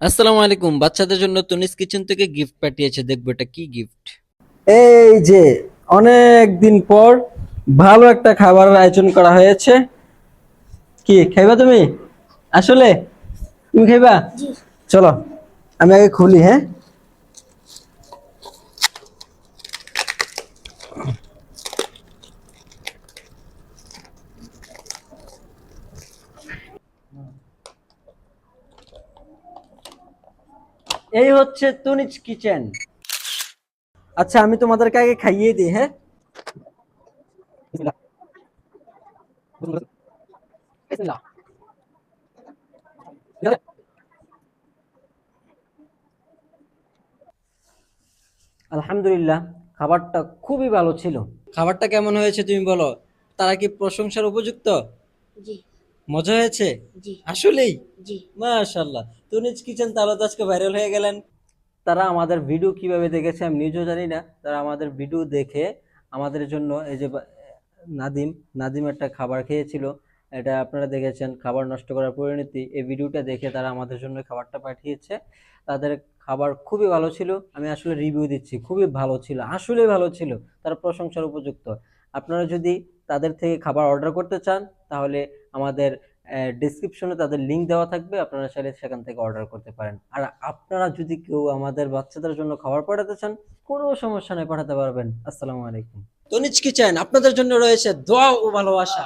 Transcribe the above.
আসসালামু আলাইকুম। বাচ্চাদের জন্য তুনিস কিচেন থেকে গিফট পাঠিয়েছে। দেখব এটা কি গিফট এই যে অনেক দিন পর ভালো একটা খাবারের আয়োজন করা হয়েছে। কি খাইবা তুমি? আসলে? তুমি খাইবা? চলো আমি আগে খুলি হ্যাঁ? এই হচ্ছে তুনিজ কিচেন। আচ্ছা আমি তোমাদেরকে আগে খাইয়ে দিই হ্যাঁ? আলহামদুলিল্লাহ খাবারটা খুবই ভালো ছিল। খাবারটা কেমন হয়েছে তুমি বলো? তারা কি প্রশংসার উপযুক্ত? জি। মজা হয়েছে? জি। আসলেই? জি। মাশাল্লাহ তুনিজ কিচেন তাহলে তো আজকে ভাইরাল হয়ে গেলেন। তারা আমাদের ভিডিও কীভাবে দেখেছে আমি নিজেও জানি না। তারা আমাদের ভিডিও দেখে আমাদের জন্য এই যে নাদিম নাদিম একটা খাবার খেয়েছিল। এটা আপনারা দেখেছেন খাবার নষ্ট করার পরিণতি। এই ভিডিওটা দেখে তারা আমাদের জন্য খাবারটা পাঠিয়েছে। তাদের খাবার খুবই ভালো ছিল। আমি আসলে রিভিউ দিচ্ছি। খুবই ভালো ছিল আসলে ভালো ছিল। তার প্রশংসার উপযুক্ত। আপনারা যদি তাদের থেকে খাবার অর্ডার করতে চান, তাহলে আমাদের ডিসক্রিপশনে তাদের লিঙ্ক দেওয়া থাকবে, আপনারা চাইলে সেখান থেকে অর্ডার করতে পারেন। আর আপনারা যদি কেউ আমাদের বাচ্চাদের জন্য খাবার পাঠাতে চান, কোনো সমস্যা নেই, পাঠাতে পারবেন। আসসালামু আলাইকুম। তনিজ কিচেন, আপনাদের জন্য রয়েছে দোয়া ও ভালোবাসা।